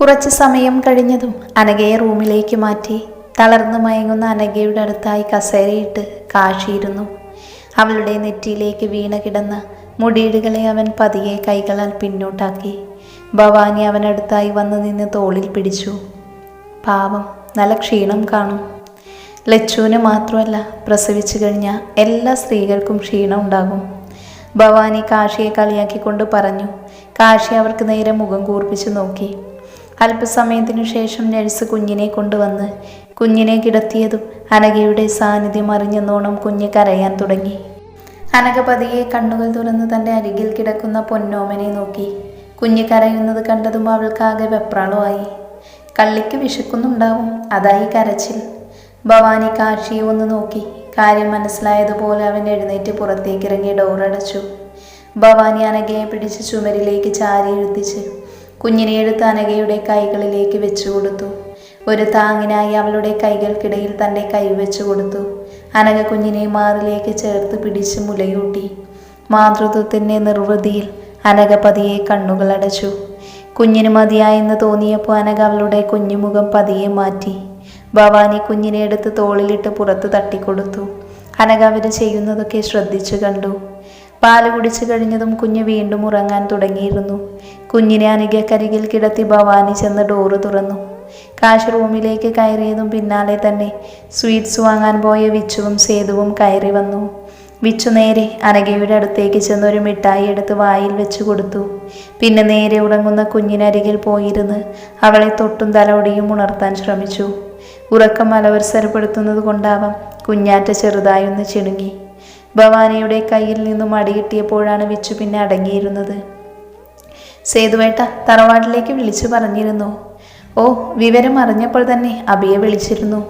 കുറച്ച് സമയം കഴിഞ്ഞതും അനഘയെ റൂമിലേക്ക് മാറ്റി. തളർന്നു മയങ്ങുന്ന അനഘയുടെ അടുത്തായി കസേരയിട്ട് കാശിയിരുന്നു. അവളുടെ നെറ്റിയിലേക്ക് വീണ കിടന്ന മുടിയിടുകളെ അവൻ പതിയെ കൈകളാൽ പിന്നോട്ടാക്കി. ഭവാനി അവനടുത്തായി വന്നു നിന്ന് തോളിൽ പിടിച്ചു. പാവം നല്ല ക്ഷീണം കാണും. ലച്ചുവിന് മാത്രമല്ല പ്രസവിച്ചു കഴിഞ്ഞ എല്ലാ സ്ത്രീകൾക്കും ക്ഷീണം ഉണ്ടാകും. ഭവാനി കാശിയെ കളിയാക്കിക്കൊണ്ട് പറഞ്ഞു. കാശി അവർക്ക് നേരെ മുഖം കൂർപ്പിച്ചു നോക്കി. അല്പസമയത്തിനു ശേഷം നഴ്സ് കുഞ്ഞിനെ കൊണ്ടുവന്ന് കുഞ്ഞിനെ കിടത്തിയതും അനഘയുടെ സാന്നിധ്യം അറിഞ്ഞെന്നോണം കുഞ്ഞ് കരയാൻ തുടങ്ങി. അനഘ പതിയെ കണ്ണുകൾ തുറന്ന് തന്റെ അരികിൽ കിടക്കുന്ന പൊന്നോമനെ നോക്കി. കുഞ്ഞ് കരയുന്നത് കണ്ടതും അവൾക്കാകെ വെപ്രാളമായി. കള്ളിക്ക് വിശക്കുന്നുണ്ടാവും അതായി കരച്ചിൽ. ഭവാനി കാശിയെ ഒന്ന് നോക്കി. കാര്യം മനസ്സിലായതുപോലെ അവൻ എഴുന്നേറ്റ് പുറത്തേക്കിറങ്ങി ഡോറടച്ചു. ഭവാനി അനഘയെ പിടിച്ച് ചുമരിലേക്ക് ചാരി എഴുത്തിച്ച് കുഞ്ഞിനെ എടുത്ത് അനഘയുടെ കൈകളിലേക്ക് വെച്ചു കൊടുത്തു. ഒരു താങ്ങിനായി അവളുടെ കൈകൾക്കിടയിൽ തന്റെ കൈ വെച്ചു കൊടുത്തു. അനഘ കുഞ്ഞിനെ മാറിലേക്ക് ചേർത്ത് പിടിച്ച് മുലയൂട്ടി. മാതൃത്വത്തിന്റെ നിർവൃതിയിൽ അനഘ പതിയെ കണ്ണുകൾ അടച്ചു. കുഞ്ഞിന് മതിയായെന്ന് തോന്നിയപ്പോൾ അനഘ അവളുടെ കുഞ്ഞുമുഖം പതിയെ മാറ്റി. ഭവാനി കുഞ്ഞിനെ എടുത്ത് തോളിലിട്ട് പുറത്ത് തട്ടിക്കൊടുത്തു. അനഘ അവർ ചെയ്യുന്നതൊക്കെ ശ്രദ്ധിച്ചു കണ്ടു. പാൽ കുടിച്ചു കഴിഞ്ഞതും കുഞ്ഞ് വീണ്ടും ഉറങ്ങാൻ തുടങ്ങിയിരുന്നു. കുഞ്ഞിനെ അനഘക്കരികിൽ കിടത്തി ഭവാനി ചെന്ന് ഡോറ് തുറന്നു. കാശ് റൂമിലേക്ക് കയറിയതും പിന്നാലെ തന്നെ സ്വീറ്റ്സ് വാങ്ങാൻ പോയ വിച്ചുവും സേതുവും കയറി വന്നു. വിച്ചു നേരെ അനഘയുടെ അടുത്തേക്ക് ചെന്ന് ഒരു മിഠായി എടുത്ത് വായിൽ വെച്ച് കൊടുത്തു. പിന്നെ നേരെ ഉറങ്ങുന്ന കുഞ്ഞിനരികിൽ പോയിരുന്ന് അവളെ തൊട്ടും തലോടിയും ഉണർത്താൻ ശ്രമിച്ചു. ഉറക്കം അലവത്സരപ്പെടുത്തുന്നത് കൊണ്ടാവാം കുഞ്ഞാറ്റ ചെറുതായൊന്ന് ചിണുങ്ങി. ഭവാനിയുടെ കയ്യിൽ നിന്നും അടികിട്ടിയപ്പോഴാണ് വിച്ചു പിന്നെ അടങ്ങിയിരുന്നത്. സേതുവേട്ട തറവാട്ടിലേക്ക് വിളിച്ചു പറഞ്ഞിരുന്നു. ഓ വിവരം അറിഞ്ഞപ്പോൾ തന്നെ അബിയെ വിളിച്ചിരുന്നു.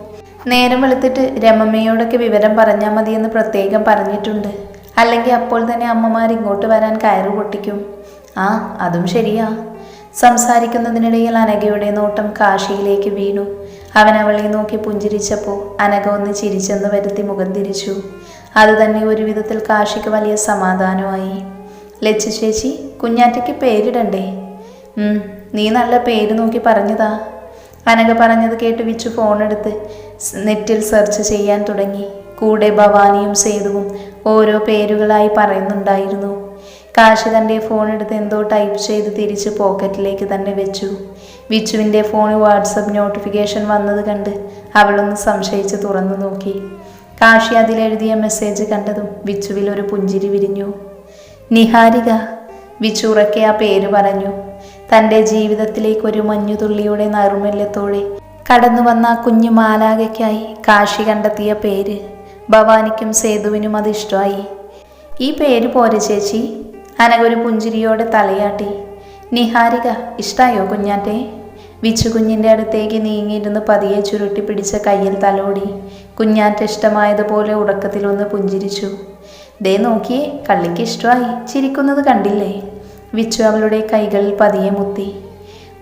നേരം വെളുത്തിട്ട് രമമ്മയോടൊക്കെ വിവരം പറഞ്ഞാൽ മതിയെന്ന് പ്രത്യേകം പറഞ്ഞിട്ടുണ്ട്. അല്ലെങ്കിൽ അപ്പോൾ തന്നെ അമ്മമാർ ഇങ്ങോട്ട് വരാൻ കയറു പൊട്ടിക്കും. ആ അതും ശരിയാ. സംസാരിക്കുന്നതിനിടയിൽ അനഘയുടെ നോട്ടം കാശിയിലേക്ക് വീണു. അവൻ അവളെ നോക്കി പുഞ്ചിരിച്ചപ്പോൾ അനഘ ഒന്ന് ചിരിച്ചെന്ന് വരുത്തി മുഖം തിരിച്ചു. അത് തന്നെ ഒരു വിധത്തിൽ കാശിക്ക് വലിയ സമാധാനമായി ലച്ചു ചേച്ചി കുഞ്ഞാറ്റയ്ക്ക് പേരിടണ്ടേ? നീ നല്ല പേര് നോക്കി പറഞ്ഞതാ. അനഘ പറഞ്ഞത് കേട്ട് വിച്ചു ഫോണെടുത്ത് നെറ്റിൽ സെർച്ച് ചെയ്യാൻ തുടങ്ങി. കൂടെ ഭവാനിയും സേതുവും ഓരോ പേരുകളായി പറയുന്നുണ്ടായിരുന്നു. കാശി തന്റെ ഫോണെടുത്ത് എന്തോ ടൈപ്പ് ചെയ്ത് തിരിച്ച് പോക്കറ്റിലേക്ക് തന്നെ വെച്ചു. വിച്ചുവിന്റെ ഫോണിൽ വാട്സപ്പ് നോട്ടിഫിക്കേഷൻ വന്നത് കണ്ട് അവളൊന്ന് സംശയിച്ച് തുറന്നു നോക്കി. കാശി അതിലെഴുതിയ മെസ്സേജ് കണ്ടതും വിച്ചുവിൽ ഒരു പുഞ്ചിരി വിരിഞ്ഞു. നിഹാരിക വിച്ചു ഉറക്കെ ആ പേര് പറഞ്ഞു. തന്റെ ജീവിതത്തിലേക്ക് ഒരു മഞ്ഞുതുള്ളിയുടെ നറുമല്യത്തോടെ കടന്നു വന്ന ആ കുഞ്ഞു മാലാകയ്ക്കായി കാശി കണ്ടെത്തിയ പേര് ഭവാനിക്കും സേതുവിനും അത് ഇഷ്ടമായി. ഈ പേര് പോരെ ചേച്ചി? അനകൊരു പുഞ്ചിരിയോടെ തലയാട്ടി. നിഹാരിക ഇഷ്ടായോ കുഞ്ഞാറ്റെ? വിച്ചു കുഞ്ഞിന്റെ അടുത്തേക്ക് നീങ്ങിയിരുന്ന് പതിയെ ചുരുട്ടി പിടിച്ച കയ്യിൽ തലോടി. കുഞ്ഞാറ്റ ഇഷ്ടമായതുപോലെ ഉറക്കത്തിലൊന്ന് പുഞ്ചിരിച്ചു. ദേ നോക്കിയേ കള്ളിക്ക് ഇഷ്ടമായി. ചിരിക്കുന്നത് കണ്ടില്ലേ? വിച്ചു അവളുടെ കൈകളിൽ പതിയെ മുത്തി.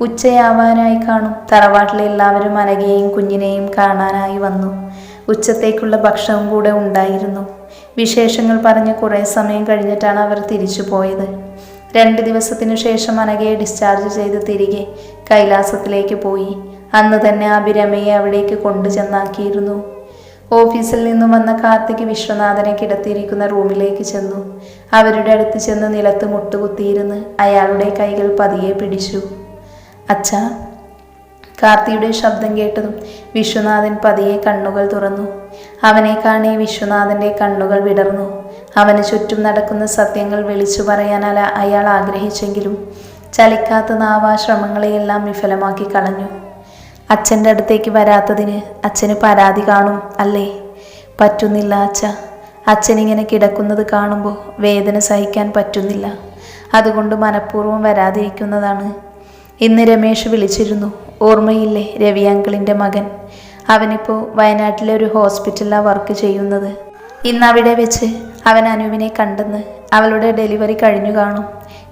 ഉച്ചയാവാനായി കാണും. തറവാട്ടിലെ എല്ലാവരും അനഘയെയും കുഞ്ഞിനെയും കാണാനായി വന്നു. ഉച്ചത്തേക്കുള്ള ഭക്ഷണവും കൂടെ ഉണ്ടായിരുന്നു. വിശേഷങ്ങൾ പറഞ്ഞ് കുറേ സമയം കഴിഞ്ഞിട്ടാണ് അവർ തിരിച്ചു പോയത്. രണ്ട് ദിവസത്തിനു ശേഷം അനഘയെ ഡിസ്ചാർജ് ചെയ്ത് തിരികെ കൈലാസത്തിലേക്ക് പോയി. അന്ന് തന്നെ അഭിരമയെ അവിടേക്ക് കൊണ്ടുചെന്നാക്കിയിരുന്നു. ഓഫീസിൽ നിന്നും വന്ന കാർത്തിക് വിശ്വനാഥനെ കിടത്തിയിരിക്കുന്ന റൂമിലേക്ക് ചെന്നു. അവരുടെ അടുത്ത് ചെന്ന് നിലത്ത് മുട്ടുകുത്തിയിരുന്ന് അയാളുടെ കൈകൾ പതിയെ പിടിച്ചു. അച്ഛാ കാർത്തിയുടെ ശബ്ദം കേട്ടതും വിശ്വനാഥൻ പതിയെ കണ്ണുകൾ തുറന്നു. അവനെ കാണേ വിശ്വനാഥന്റെ കണ്ണുകൾ വിടർന്നു. അവന് ചുറ്റും നടക്കുന്ന സത്യങ്ങൾ വിളിച്ചു പറയാനല്ല അയാൾ ആഗ്രഹിച്ചെങ്കിലും ചലിക്കാത്ത നാവാ ശ്രമങ്ങളെയെല്ലാം വിഫലമാക്കി കളഞ്ഞു. അച്ഛന്റെ അടുത്തേക്ക് വരാത്തതിന് അച്ഛന് പരാതി കാണും അല്ലേ? പറ്റുന്നില്ല അച്ഛ. അച്ഛനിങ്ങനെ കിടക്കുന്നത് കാണുമ്പോൾ വേദന സഹിക്കാൻ പറ്റുന്നില്ല. അതുകൊണ്ട് മനഃപൂർവം വരാതിരിക്കുന്നതാണ്. ഇന്ന് രമേഷ് വിളിച്ചിരുന്നു. ഓർമ്മയില്ലേ രവി അങ്കിളിന്റെ മകൻ? അവനിപ്പോൾ വയനാട്ടിലെ ഒരു ഹോസ്പിറ്റലിലാണ് വർക്ക് ചെയ്യുന്നത്. ഇന്ന് അവിടെ വെച്ച് അവൻ അനുവിനെ കണ്ടെന്ന് അവളുടെ ഡെലിവറി കഴിഞ്ഞു കാണും.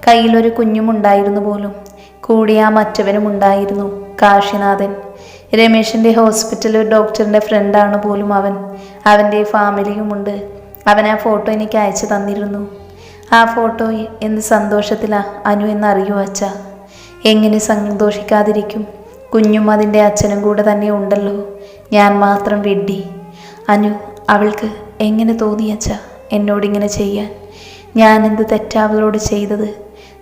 കയ്യിലൊരു കുഞ്ഞുമുണ്ടായിരുന്നു പോലും. കൂടിയാ മറ്റവനും ഉണ്ടായിരുന്നു കാശിനാഥൻ. രമേശിന്റെ ഹോസ്പിറ്റൽ ഡോക്ടറിന്റെ ഫ്രണ്ടാണ് പോലും അവൻ. അവന്റെ ഫാമിലിയുമുണ്ട്. അവൻ ആ ഫോട്ടോ എനിക്ക് അയച്ചു തന്നിരുന്നു. ആ ഫോട്ടോ എന്ത് സന്തോഷത്തിലാ അനു എന്നറിയോ അച്ഛ? എങ്ങനെ സന്തോഷിക്കാതിരിക്കും? കുഞ്ഞും അതിന്റെ അച്ഛനും കൂടെ തന്നെ ഉണ്ടല്ലോ. ഞാൻ മാത്രം വിഡ്ഢി. അനു അവൾക്ക് എങ്ങനെ തോന്നി അച്ഛ എന്നോടിങ്ങനെ ചെയ്യാൻ? ഞാൻ എന്ത് തെറ്റാവളോട് ചെയ്തത്?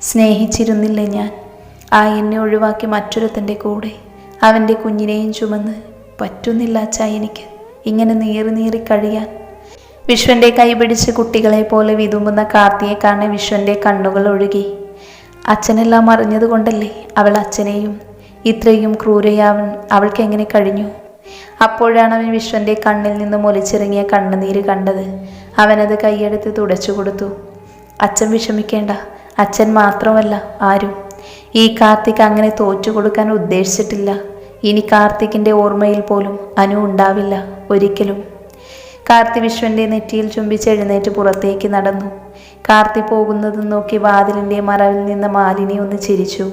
സ്നേഹിച്ചിരുന്നില്ലേ ഞാൻ? ആ എന്നെ ഒഴിവാക്കി മറ്റൊരുത്തന്റെ കൂടെ. അവന്റെ കുഞ്ഞിനെയും ചുമന്ന് പറ്റുന്നില്ല അച്ഛ എനിക്ക് ഇങ്ങനെ നീറി നീറി കഴിയാൻ. വിശ്വന്റെ കൈ പിടിച്ച് കുട്ടികളെ പോലെ വിതുമ്പുന്ന കാർത്തിയെ കാണെ വിശ്വന്റെ കണ്ണുകൾ ഒഴുകി. അച്ഛനെല്ലാം അറിഞ്ഞതുകൊണ്ടല്ലേ അവൾ അച്ഛനെയും ഇത്രയും ക്രൂരയാവൻ അവൾക്ക് എങ്ങനെ കഴിഞ്ഞു? അപ്പോഴാണ് അവൻ വിശ്വന്റെ കണ്ണിൽ നിന്നും ഒലിച്ചിറങ്ങിയ കണ്ണുനീര് കണ്ടത്. അവനത് കൈയെടുത്ത് തുടച്ചു കൊടുത്തു. അച്ഛൻ വിഷമിക്കേണ്ട അച്ഛൻ മാത്രമല്ല ആരും ഈ കാർത്തിക് അങ്ങനെ തോറ്റു കൊടുക്കാൻ ഉദ്ദേശിച്ചിട്ടില്ല. ഇനി കാർത്തിക്കിന്റെ ഓർമ്മയിൽ പോലും അനു ഉണ്ടാവില്ല ഒരിക്കലും. കാർത്തി വിശ്വന്റെ നെറ്റിയിൽ ചുംബിച്ച് എഴുന്നേറ്റ് പുറത്തേക്ക് നടന്നു. കാർത്തി പോകുന്നത് നോക്കി വാതിലിന്റെ മറവിൽ നിന്ന് മാലിനി ഒന്ന് ചിരിച്ചു.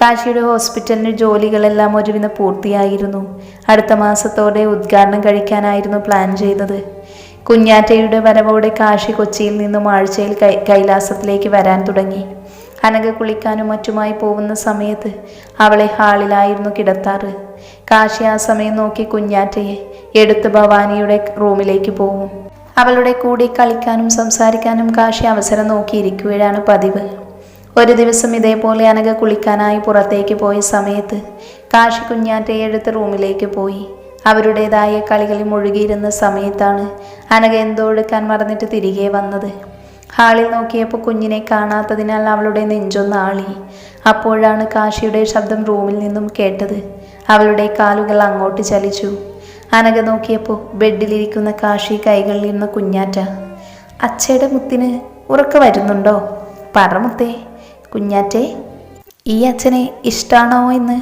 കാശിയുടെ ഹോസ്പിറ്റലിന് ജോലികളെല്ലാം ഒരുവിധം പൂർത്തിയായിരുന്നു. അടുത്ത മാസത്തോടെ ഉദ്ഘാടനം കഴിക്കാനായിരുന്നു പ്ലാൻ ചെയ്തത്. കുഞ്ഞാറ്റയുടെ വരവോടെ കാശി കൊച്ചിയിൽ നിന്നും ആഴ്ചയിൽ കൈലാസത്തിലേക്ക് വരാൻ തുടങ്ങി. അനക കുളിക്കാനും മറ്റുമായി പോകുന്ന സമയത്ത് അവളെ ഹാളിലായിരുന്നു കിടത്താറ്. കാശി ആ സമയം നോക്കി കുഞ്ഞാറ്റയെ എടുത്ത് ഭവാനിയുടെ റൂമിലേക്ക് പോകും. അവളുടെ കൂടി കളിക്കാനും സംസാരിക്കാനും കാശി അവസരം നോക്കിയിരിക്കുകയാണ് പതിവ്. ഒരു ദിവസം ഇതേപോലെ അനക കുളിക്കാനായി പുറത്തേക്ക് പോയ സമയത്ത് കാശി കുഞ്ഞാറ്റയെ എടുത്ത് റൂമിലേക്ക് പോയി. അവരുടേതായ കളികളിൽ മുഴുകിയിരുന്ന സമയത്താണ് അനക എന്തോ എടുക്കാൻ മറന്നിട്ട് തിരികെ വന്നത്. ഹാളിൽ നോക്കിയപ്പോൾ കുഞ്ഞിനെ കാണാത്തതിനാൽ അവളുടെ നെഞ്ചൊന്ന് ആളി. അപ്പോഴാണ് കാശിയുടെ ശബ്ദം റൂമിൽ നിന്നും കേട്ടത്. അവളുടെ കാലുകൾ അങ്ങോട്ട് ചലിച്ചു. അനക നോക്കിയപ്പോൾ ബെഡിലിരിക്കുന്ന കാശി കൈകളിൽ ഇരുന്ന കുഞ്ഞാറ്റ. അച്ഛയുടെ മുത്തിന് ഉറക്ക വരുന്നുണ്ടോ? പറ മുത്തേ. കുഞ്ഞാറ്റേ ഈ അച്ഛനെ ഇഷ്ടാണോ എന്ന്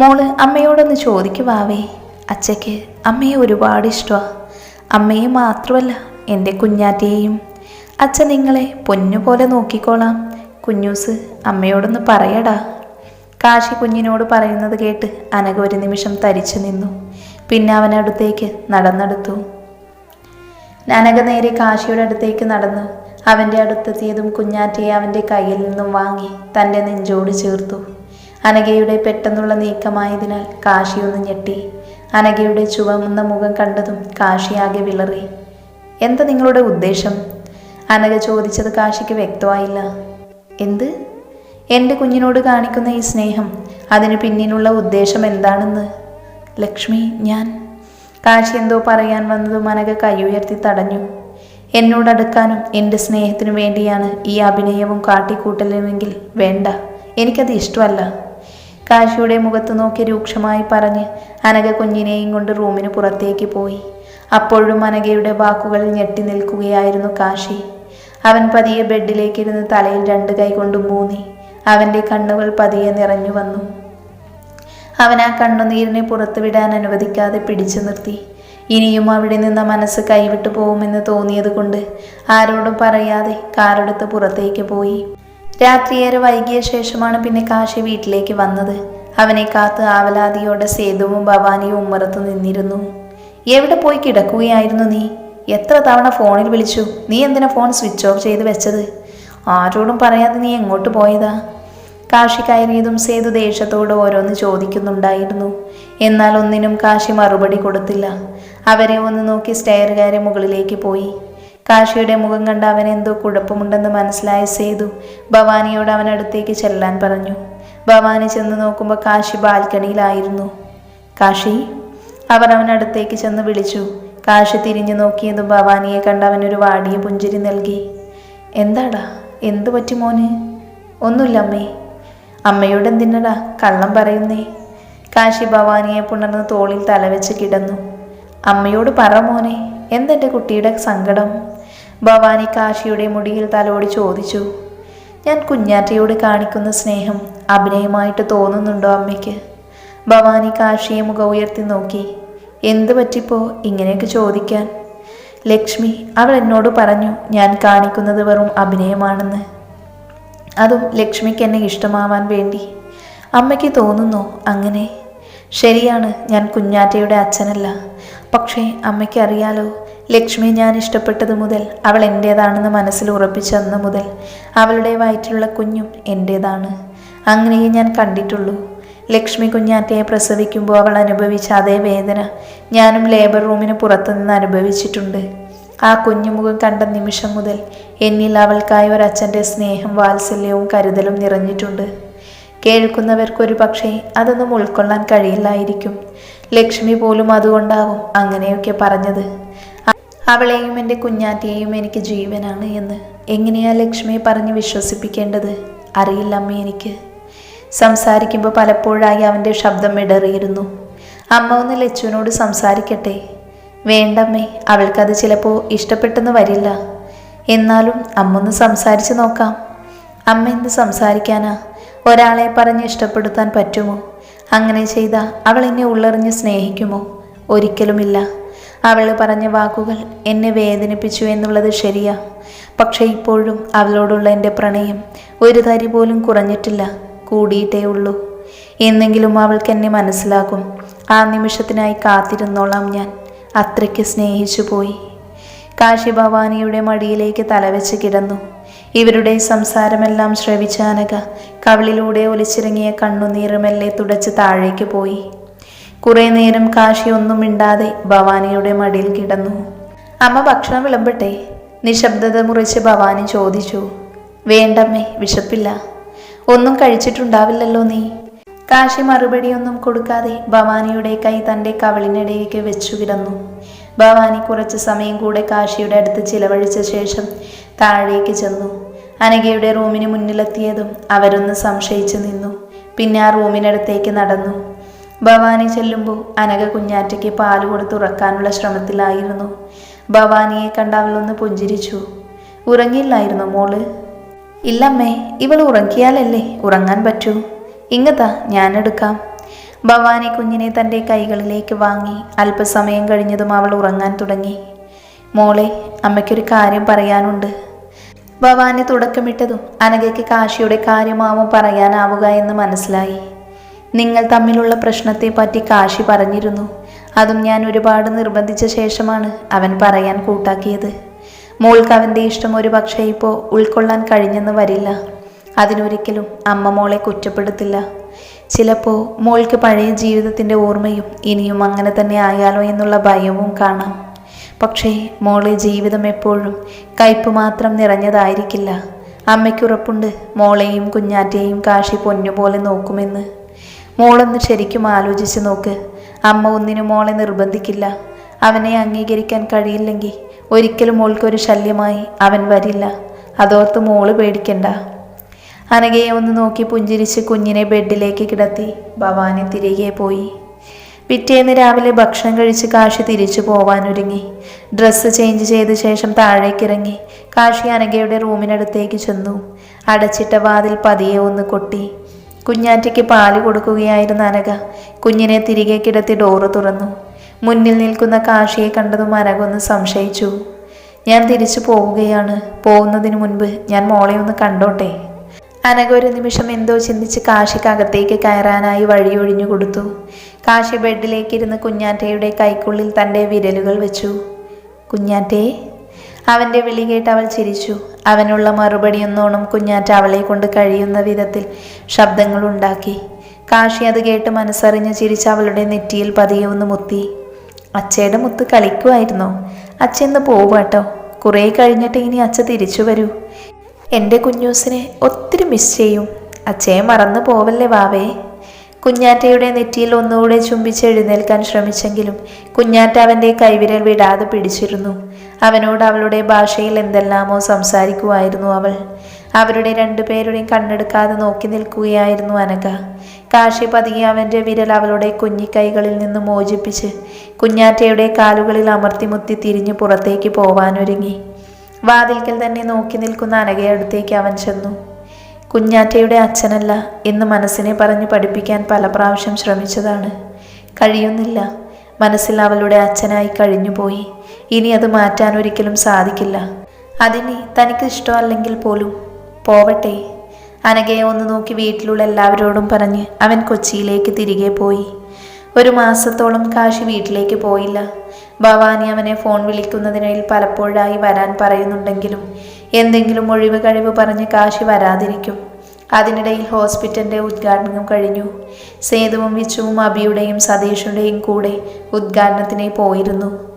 മോൾ അമ്മയോടൊന്ന് ചോദിക്കുവാവേ അച്ഛയ്ക്ക് അമ്മയെ ഒരുപാട് ഇഷ്ടമാണ് അമ്മയെ മാത്രമല്ല എന്റെ കുഞ്ഞാറ്റയെയും അച്ഛൻ നിങ്ങളെ പൊന്നുപോലെ നോക്കിക്കോളാം. കുഞ്ഞൂസ് അമ്മയോടൊന്ന് പറയടാ. കാശി കുഞ്ഞിനോട് പറയുന്നത് കേട്ട് അനഘ ഒരു നിമിഷം തരിച്ചു നിന്നു. പിന്നെ അവനടുത്തേക്ക് നടന്നെടുത്തു. അനഘ നേരെ കാശിയുടെ അടുത്തേക്ക് നടന്നു. അവന്റെ അടുത്തെത്തിയതും കുഞ്ഞാറ്റയെ അവന്റെ കയ്യിൽ നിന്നും വാങ്ങി തന്റെ നെഞ്ചോട് ചേർത്തു. അനഘയുടെ പെട്ടെന്നുള്ള നീക്കമായതിനാൽ കാശി ഒന്ന് ഞെട്ടി. അനഘയുടെ ചുവന്ന മുഖം കണ്ടതും കാശിയാകെ വിളറി. എന്താ നിങ്ങളുടെ ഉദ്ദേശം? അനഘ ചോദിച്ചത് കാശിക്ക് വ്യക്തമായില്ല. എന്ത്? എന്റെ കുഞ്ഞിനോട് കാണിക്കുന്ന ഈ സ്നേഹം അതിന് പിന്നിലുള്ള ഉദ്ദേശം എന്താണെന്ന്? ലക്ഷ്മി ഞാൻ. കാശി എന്തോ പറയാൻ വന്നതും അനഘ കൈയുയർത്തി തടഞ്ഞു. എന്നോടടുക്കാനും എന്റെ സ്നേഹത്തിനു വേണ്ടിയാണ് ഈ അഭിനയവും കാട്ടിക്കൂട്ടലുമെങ്കിൽ വേണ്ട. എനിക്കത് ഇഷ്ടമല്ല. കാശിയുടെ മുഖത്ത് നോക്കി രൂക്ഷമായി പറഞ്ഞ് അനഘ കുഞ്ഞിനെയും കൊണ്ട് റൂമിന് പുറത്തേക്ക് പോയി. അപ്പോഴും അനഘയുടെ വാക്കുകളിൽ ഞെട്ടി നിൽക്കുകയായിരുന്നു കാശി. അവൻ പതിയെ ബെഡിലേക്കിരുന്ന് തലയിൽ രണ്ട് കൈ കൊണ്ട് മൂന്നി. അവന്റെ കണ്ണുകൾ പതിയെ നിറഞ്ഞു വന്നു. അവൻ ആ കണ്ണുനീരിനെ പുറത്തുവിടാൻ അനുവദിക്കാതെ പിടിച്ചു നിർത്തി. ഇനിയും അവിടെ നിന്ന് മനസ്സ് കൈവിട്ടു പോകുമെന്ന് തോന്നിയത് കൊണ്ട് ആരോടും പറയാതെ കാറെടുത്ത് പുറത്തേക്ക് പോയി. രാത്രിയേറെ വൈകിയ ശേഷമാണ് പിന്നെ കാശി വീട്ടിലേക്ക് വന്നത്. അവനെ കാത്ത് ആവലാതിയോടെ സേതുവും ഭവാനിയും ഉമ്മറത്ത് നിന്നിരുന്നു. എവിടെ പോയി കിടക്കുകയായിരുന്നു നീ? എത്ര തവണ ഫോണിൽ വിളിച്ചു? നീ എന്തിനാ ഫോൺ സ്വിച്ച് ഓഫ് ചെയ്ത് വെച്ചത്? ആരോടും പറയാതെ നീ എങ്ങോട്ട് പോയതാ? കാശി കയറിയതും സേതു ദേഷ്യത്തോട് ഓരോന്ന് ചോദിക്കുന്നുണ്ടായിരുന്നു. എന്നാൽ ഒന്നിനും കാശി മറുപടി കൊടുത്തില്ല. അവരെ ഒന്ന് നോക്കി സ്റ്റെയർ കയറി മുകളിലേക്ക് പോയി. കാശിയുടെ മുഖം കണ്ട് അവൻ എന്തോ കുഴപ്പമുണ്ടെന്ന് മനസ്സിലായ സേതു ഭവാനിയോട് അവനടുത്തേക്ക് ചെല്ലാൻ പറഞ്ഞു. ഭവാനി ചെന്ന് നോക്കുമ്പോൾ കാശി ബാൽക്കണിയിലായിരുന്നു. കാശി അവർ അവനടുത്തേക്ക് ചെന്ന് വിളിച്ചു. കാശി തിരിഞ്ഞു നോക്കിയതും ഭവാനിയെ കണ്ട് അവനൊരു വാടിയ പുഞ്ചിരി നൽകി. എന്താടാ? എന്തു പറ്റി മോന്? ഒന്നുമില്ല അമ്മേ. അമ്മയോട് എന്തിനടാ? കള്ളം പറയുന്നേ. കാശി ഭവാനിയെ പുണർന്ന് തോളിൽ തലവെച്ച് കിടന്നു. അമ്മയോട് പറ മോനെ എന്തെന്റെ കുട്ടിയുടെ സങ്കടം? ഭവാനി കാശിയുടെ മുടിയിൽ തലോട് ചോദിച്ചു. ഞാൻ കുഞ്ഞാറ്റയോട് കാണിക്കുന്ന സ്നേഹം അഭിനയമായിട്ട് തോന്നുന്നുണ്ടോ അമ്മയ്ക്ക്? ഭവാനി കാശിയെ മുഖം ഉയർത്തി നോക്കി. എന്ത് പറ്റിപ്പോ ഇങ്ങനെയൊക്കെ ചോദിക്കാൻ? ലക്ഷ്മി അവൾ എന്നോട് പറഞ്ഞു ഞാൻ കാണിക്കുന്നത് വെറും അഭിനയമാണെന്ന്. അതും ലക്ഷ്മിക്ക് എന്നെ ഇഷ്ടമാവാൻ വേണ്ടി. അമ്മയ്ക്ക് തോന്നുന്നു അങ്ങനെ. ശരിയാണ് ഞാൻ കുഞ്ഞാറ്റയുടെ അച്ഛനല്ല. പക്ഷേ അമ്മയ്ക്ക് അറിയാലോ ലക്ഷ്മി ഞാൻ ഇഷ്ടപ്പെട്ടത് മുതൽ അവൾ എന്റേതാണെന്ന് മനസ്സിൽ ഉറപ്പിച്ച അന്ന് മുതൽ അവളുടെ വയറ്റിലുള്ള കുഞ്ഞും എന്റേതാണ് അങ്ങനെയേ ഞാൻ കണ്ടിട്ടുള്ളൂ. ലക്ഷ്മി കുഞ്ഞാറ്റയെ പ്രസവിക്കുമ്പോൾ അവൾ അനുഭവിച്ച അതേ വേദന ഞാനും ലേബർ റൂമിന് പുറത്തുനിന്ന് അനുഭവിച്ചിട്ടുണ്ട്. ആ കുഞ്ഞുമുഖം കണ്ട നിമിഷം മുതൽ എന്നിൽ അവൾക്കായി ഒരച്ഛന്റെ സ്നേഹം വാത്സല്യവും കരുതലും നിറഞ്ഞിട്ടുണ്ട്. കേൾക്കുന്നവർക്കൊരു പക്ഷേ അതൊന്നും ഉൾക്കൊള്ളാൻ കഴിയില്ലായിരിക്കും. ലക്ഷ്മി പോലും അതുകൊണ്ടാവും അങ്ങനെയൊക്കെ പറഞ്ഞത്. അവളെയും എന്റെ കുഞ്ഞാറ്റയെയും എനിക്ക് ജീവനാണ് എന്ന്. എങ്ങനെയാ ലക്ഷ്മിയെ പറഞ്ഞ് വിശ്വസിപ്പിക്കേണ്ടത്? അറിയില്ല അമ്മ എനിക്ക്. സംസാരിക്കുമ്പോൾ പലപ്പോഴായി അവന്റെ ശബ്ദം ഇടറിയിരുന്നു. അമ്മ ഒന്ന് ലച്ചുവിനോട് സംസാരിക്കട്ടെ. വേണ്ടമ്മേ അവൾക്കത് ചിലപ്പോൾ ഇഷ്ടപ്പെട്ടെന്ന് വരില്ല. എന്നാലും അമ്മ ഒന്ന് സംസാരിച്ച് നോക്കാം. അമ്മ എന്ത് സംസാരിക്കാനാ? ഒരാളെ പറഞ്ഞ് ഇഷ്ടപ്പെടുത്താൻ പറ്റുമോ? അങ്ങനെ ചെയ്താൽ അവൾ എന്നെ ഉള്ളറിഞ്ഞ് സ്നേഹിക്കുമോ? ഒരിക്കലുമില്ല. അവൾ പറഞ്ഞ വാക്കുകൾ എന്നെ വേദനിപ്പിച്ചു എന്നുള്ളത് ശരിയാ. പക്ഷേ ഇപ്പോഴും അവളോടുള്ള എന്റെ പ്രണയം ഒരു തരി പോലും കുറഞ്ഞിട്ടില്ല. കൂടിയിട്ടേ ഉള്ളൂ. എന്നെങ്കിലും അവൾക്ക് എന്നെ മനസ്സിലാകും ആ നിമിഷത്തിനായി കാത്തിരുന്നോളാം ഞാൻ. അത്രയ്ക്ക് സ്നേഹിച്ചു പോയി. കാശി ഭവാനിയുടെ മടിയിലേക്ക് തലവെച്ച് കിടന്നു. ഇവരുടെ സംസാരമെല്ലാം ശ്രവിച്ച അനക കവിളിലൂടെ ഒലിച്ചിറങ്ങിയ കണ്ണുനീറുമെല്ലെ തുടച്ച് താഴേക്ക് പോയി. കുറേ നേരം കാശി ഒന്നും മിണ്ടാതെ ഭവാനിയുടെ മടിയിൽ കിടന്നു. അമ്മ ഭക്ഷണം വിളമ്പട്ടെ? നിശബ്ദത മുറിച്ച് ഭവാനി ചോദിച്ചു. വേണ്ടമ്മേ വിശപ്പില്ല. ഒന്നും കഴിച്ചിട്ടുണ്ടാവില്ലല്ലോ നീ. കാശി മറുപടിയൊന്നും കൊടുക്കാതെ ഭവാനിയുടെ കൈ തന്റെ കവളിനിടയിലേക്ക് വെച്ചു കിടന്നു. ഭവാനി കുറച്ച് സമയം കൂടെ കാശിയുടെ അടുത്ത് ചിലവഴിച്ച ശേഷം താഴേക്ക് ചെന്നു. അനഘയുടെ റൂമിന് മുന്നിലെത്തിയതും അവരൊന്ന് സംശയിച്ചു നിന്നു. പിന്നെ ആ റൂമിനടുത്തേക്ക് നടന്നു. ഭവാനി ചെല്ലുമ്പോൾ അനഘ കുഞ്ഞാറ്റയ്ക്ക് പാൽ കൊടുത്ത് ഉറക്കാനുള്ള ശ്രമത്തിലായിരുന്നു. ഭവാനിയെ കണ്ട് അവളൊന്ന് പുഞ്ചിരിച്ചു. ഉറങ്ങിയില്ലായിരുന്നു മോൾ? ഇല്ലമ്മേ ഇവൾ ഉറങ്ങിയാലല്ലേ ഉറങ്ങാൻ പറ്റൂ. ഇങ്ങതാ ഞാനെടുക്കാം. ഭവാനി കുഞ്ഞിനെ തന്റെ കൈകളിലേക്ക് വാങ്ങി അല്പസമയം കഴിഞ്ഞതും അവൾ ഉറങ്ങാൻ തുടങ്ങി. മോളെ അമ്മയ്ക്കൊരു കാര്യം പറയാനുണ്ട്. ഭവാനി തുടക്കമിട്ടതും അനഘയ്ക്ക് കാശിയുടെ കാര്യമാവും പറയാനാവുക എന്ന് മനസ്സിലായി. നിങ്ങൾ തമ്മിലുള്ള പ്രശ്നത്തെപ്പറ്റി കാശി പറഞ്ഞിരുന്നു. അതും ഞാൻ ഒരുപാട് നിർബന്ധിച്ച ശേഷമാണ് അവൻ പറയാൻ കൂട്ടാക്കിയത്. മോൾക്ക് അവന്റെ ഇഷ്ടം ഒരു പക്ഷേ ഇപ്പോൾ ഉൾക്കൊള്ളാൻ കഴിഞ്ഞെന്ന് വരില്ല. അതിനൊരിക്കലും അമ്മ മോളെ കുറ്റപ്പെടുത്തില്ല. ചിലപ്പോൾ മോൾക്ക് പഴയ ജീവിതത്തിന്റെ ഓർമ്മയും ഇനിയും അങ്ങനെ തന്നെ ആയാലോ എന്നുള്ള ഭയവും കാണാം. പക്ഷേ മോളെ ജീവിതം എപ്പോഴും കയ്പ് മാത്രം നിറഞ്ഞതായിരിക്കില്ല. അമ്മയ്ക്കുറപ്പുണ്ട് മോളെയും കുഞ്ഞാറ്റയെയും കാശി പൊന്നുപോലെ നോക്കുമെന്ന്. മോളൊന്ന് ശരിക്കും ആലോചിച്ച് നോക്ക്. അമ്മ ഒന്നിനും മോളെ നിർബന്ധിക്കില്ല. അവനെ അംഗീകരിക്കാൻ കഴിയില്ലെങ്കിൽ ഒരിക്കലും മോൾക്കൊരു ശല്യമായി അവൻ വരില്ല. അതോർത്ത് മോൾ പേടിക്കണ്ട. അനഘയെ ഒന്ന് നോക്കി പുഞ്ചിരിച്ച് കുഞ്ഞിനെ ബെഡിലേക്ക് കിടത്തി ഭവാനി തിരികെ പോയി. പിറ്റേന്ന് രാവിലെ ഭക്ഷണം കഴിച്ച് കാശി തിരിച്ചു പോവാനൊരുങ്ങി. ഡ്രസ്സ് ചേഞ്ച് ചെയ്ത ശേഷം താഴേക്കിറങ്ങി. കാശി അനഘയുടെ റൂമിനടുത്തേക്ക് ചെന്നു. അടച്ചിട്ട വാതിൽ പതിയെ ഒന്ന് കൊട്ടി. കുഞ്ഞാറ്റയ്ക്ക് പാൽ കൊടുക്കുകയായിരുന്ന അനഘ കുഞ്ഞിനെ തിരികെ കിടത്തി ഡോറ് തുറന്നു. മുന്നിൽ നിൽക്കുന്ന കാശിയെ കണ്ടതും അനകൊന്ന് സംശയിച്ചു. ഞാൻ തിരിച്ചു പോവുകയാണ്. പോകുന്നതിന് മുൻപ് ഞാൻ മോളെ ഒന്ന് കണ്ടോട്ടെ. അനഘ ഒരു നിമിഷം എന്തോ ചിന്തിച്ച് കാശിക്കകത്തേക്ക് കയറാനായി വഴിയൊഴിഞ്ഞു കൊടുത്തു. കാശി ബെഡിലേക്ക് ഇരുന്ന് കുഞ്ഞാറ്റയുടെ കൈക്കുള്ളിൽ തന്റെ വിരലുകൾ വെച്ചു. കുഞ്ഞാറ്റേ അവന്റെ വിളി കേട്ട് അവൾ ചിരിച്ചു. അവനുള്ള മറുപടി എന്നോണം കുഞ്ഞാറ്റ അവളെ കൊണ്ട് കഴിയുന്ന വിധത്തിൽ ശബ്ദങ്ങളുണ്ടാക്കി കാശി അത് കേട്ട് മനസ്സറിഞ്ഞ് ചിരിച്ച് അവളുടെ നെറ്റിയിൽ പതിയെ ഒന്ന് മുത്തി. അച്ചയുടെ മുത്ത് കളിക്കുമായിരുന്നോ അച്ഛ ഇന്ന് പോവാട്ടോ കുറേ കഴിഞ്ഞിട്ട് ഇനി അച്ഛ തിരിച്ചു വരൂ. എന്റെ കുഞ്ഞൂസിനെ ഒത്തിരി മിസ് ചെയ്യും. അച്ഛയെ മറന്നു പോവല്ലേ വാവേ? കുഞ്ഞാറ്റയുടെ നെറ്റിയിൽ ഒന്നുകൂടെ ചുംബിച്ച് എഴുന്നേൽക്കാൻ ശ്രമിച്ചെങ്കിലും കുഞ്ഞാറ്റ അവന്റെ കൈവിരൽ വിടാതെ പിടിച്ചിരുന്നു. അവനോട് അവളുടെ ഭാഷയിൽ എന്തെല്ലാമോ സംസാരിക്കുമായിരുന്നു അവൾ. അവരുടെ രണ്ടുപേരുടെയും കണ്ണെടുക്കാതെ നോക്കി നിൽക്കുകയായിരുന്നു അനഘ. കാശി പതുങ്ങി അവന്റെ വിരൽ അവളുടെ കുഞ്ഞിക്കൈകളിൽ നിന്ന് മോചിപ്പിച്ച് കുഞ്ഞാറ്റയുടെ കാലുകളിൽ അമർത്തിമുത്തി തിരിഞ്ഞു പുറത്തേക്ക് പോവാനൊരുങ്ങി. വാതിൽക്കൽ തന്നെ നോക്കി നിൽക്കുന്ന അനഘയടുത്തേക്ക് അവൻ ചെന്നു. കുഞ്ഞാറ്റയുടെ അച്ഛനല്ല എന്ന് മനസ്സിനെ പറഞ്ഞ് പഠിപ്പിക്കാൻ പല പ്രാവശ്യം ശ്രമിച്ചതാണ്. കഴിയുന്നില്ല. മനസ്സിൽ അവളുടെ അച്ഛനായി കഴിഞ്ഞുപോയി. ഇനി അത് മാറ്റാൻ ഒരിക്കലും സാധിക്കില്ല. അതിനി തനിക്ക് ഇഷ്ടമല്ലെങ്കിൽ പോലും. പോവട്ടെ. അനഘയെ ഒന്ന് നോക്കി വീട്ടിലുള്ള എല്ലാവരോടും പറഞ്ഞ് അവൻ കൊച്ചിയിലേക്ക് തിരികെ പോയി. ഒരു മാസത്തോളം കാശി വീട്ടിലേക്ക് പോയില്ല. ഭവാനി അവനെ ഫോൺ വിളിക്കുന്നതിനിടയിൽ പലപ്പോഴായി വരാൻ പറയുന്നുണ്ടെങ്കിലും എന്തെങ്കിലും ഒഴിവ് കഴിവ് പറഞ്ഞ് കാശി വരാതിരിക്കും. അതിനിടയിൽ ഹോസ്പിറ്റലിന്റെ ഉദ്ഘാടനം കഴിഞ്ഞു. സേതുവും വിച്ചുവും അബിയുടെയും സതീഷുടെയും കൂടെ ഉദ്ഘാടനത്തിന് പോയിരുന്നു.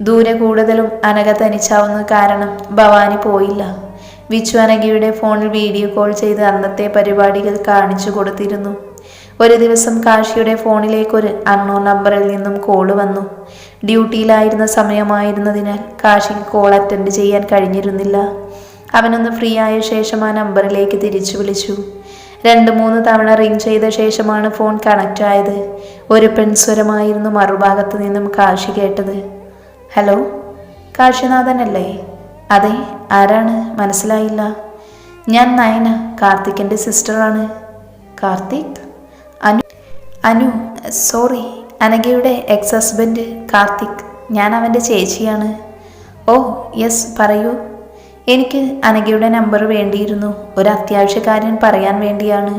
ദൂരെ കൂടുതലും അനഘ തനിച്ചാവുന്ന കാരണം ഭവാനി പോയില്ല. വിച്ചു അനഘയുടെ ഫോണിൽ വീഡിയോ കോൾ ചെയ്ത് അന്നത്തെ പരിപാടികൾ കാണിച്ചു കൊടുത്തിരുന്നു. ഒരു ദിവസം കാശിയുടെ ഫോണിലേക്ക് ഒരു അൺനോൺ നമ്പറിൽ നിന്നും കോൾ വന്നു. ഡ്യൂട്ടിയിലായിരുന്ന സമയമായിരുന്നതിനാൽ കാശിക്ക് കോൾ അറ്റൻഡ് ചെയ്യാൻ കഴിഞ്ഞിരുന്നില്ല. അവനൊന്ന് ഫ്രീ ആയ ശേഷം ആ നമ്പറിലേക്ക് തിരിച്ചു വിളിച്ചു. രണ്ട് മൂന്ന് തവണ റിംഗ് ചെയ്ത ശേഷമാണ് ഫോൺ കണക്റ്റ് ആയത്. ഒരു പെൺസ്വരമായിരുന്നു മറുഭാഗത്ത് നിന്നും കാശി കേട്ടത്. ഹലോ കാശിനാഥനല്ലേ? അതെ ആരാണ്? മനസ്സിലായില്ല. ഞാൻ നയന കാർത്തിക്കിന്റെ സിസ്റ്ററാണ്. കാർത്തിക്? അനു അനു സോറി അനഘയുടെ എക്സ് ഹസ്ബൻഡ് കാർത്തിക്. ഞാൻ അവന്റെ ചേച്ചിയാണ്. ഓ യെസ് പറയൂ. എനിക്ക് അനഘയുടെ നമ്പർ വേണ്ടിയിരുന്നു. ഒരു അത്യാവശ്യ കാര്യം പറയാൻ വേണ്ടിയാണ്.